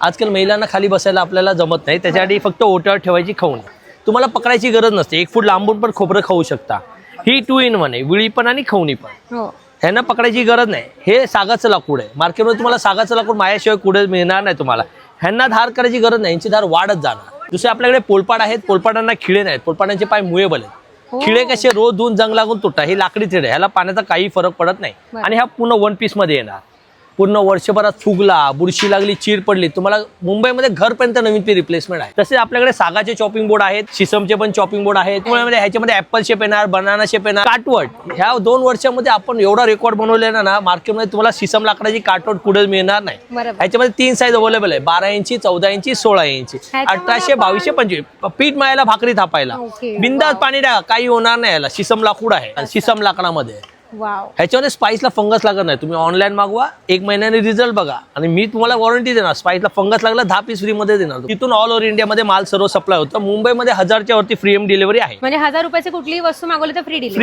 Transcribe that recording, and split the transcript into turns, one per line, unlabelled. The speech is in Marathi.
आजकाल महिलांना खाली बसायला आपल्याला जमत नाही. त्याच्यासाठी फक्त ओट्यावर ठेवायची खाऊन तुम्हाला पकडायची गरज नसते. एक फूट लांबून पण खोबरं खाऊ शकता. ही टू इन वन आहे. विळी पण आणि खवणी पण.
हो.
ह्यांना पकडायची गरज नाही. हे सागाचं लाकूड आहे. मार्केटमध्ये तुम्हाला सागाचं लाकूड माझ्याशिवाय कुठे मिळणार नाही तुम्हाला. ह्यांना धार करायची गरज नाही. यांची धार वाढत जाणार. दुसरे आपल्याकडे पोलपाड आहेत. पोलपाडांना खिळे नाहीत. पोलपाडांचे पाय मुळेबल आहेत.
हो.
खिळे कसे रोज धुवून जंग लागून तुटतात. हे लाकडी थिड ह्याला पाण्याचा काही फरक पडत नाही. आणि हा पूर्ण वन पीसमध्ये येणार. पूर्ण वर्षभरात फुगला बुरशी लागली चीर पडली तुम्हाला मुंबईमध्ये घरपर्यंत नवीन पी रिप्लेसमेंट आहे. तसेच आपल्याकडे सागाचे चॉपिंग बोर्ड आहेत शिसमचे पण चॉपिंग बोर्ड आहेत त्यामुळे ह्याच्यामध्ये ऍपल शेप येणार बनाना शेप येणार काटवट. ह्या दोन वर्षामध्ये आपण एवढा रेकॉर्ड बनवलेला ना मार्केटमध्ये तुम्हाला शिसम लाकडाची काटवट कुठे मिळणार नाही. ह्याच्यामध्ये तीन साईज अवेलेबल आहे बारा इंची चौदा इंची सोळा इंची. अठराशे बावीसशे पंचवीस. पीठ मळायला भाकरी थापायला. बिंदास. पाणी टाका काही होणार नाही याला. शिसम लाकूड आहे शिसम लाकडामध्ये. ह्याच्यामध्ये स्पाइसला फंगस लागत नाही. तुम्ही ऑनलाईन मागवा एक महिन्याने रिझल्ट बघा. आणि मी तुम्हाला वॉरंटी देणार. स्पाइसला फंगस लागला दहा पीस फ्री मध्ये देणार. तिथून ऑल ओव्हर इंडियामध्ये माल सर्व सप्लाय होतं. मुंबईमध्ये हजारच्या वरती फ्री एम डिलिव्हरी आहे.
म्हणजे हजार रुपयाची कुठलीही वस्तू मागवली तर फ्री डिलिव्हरी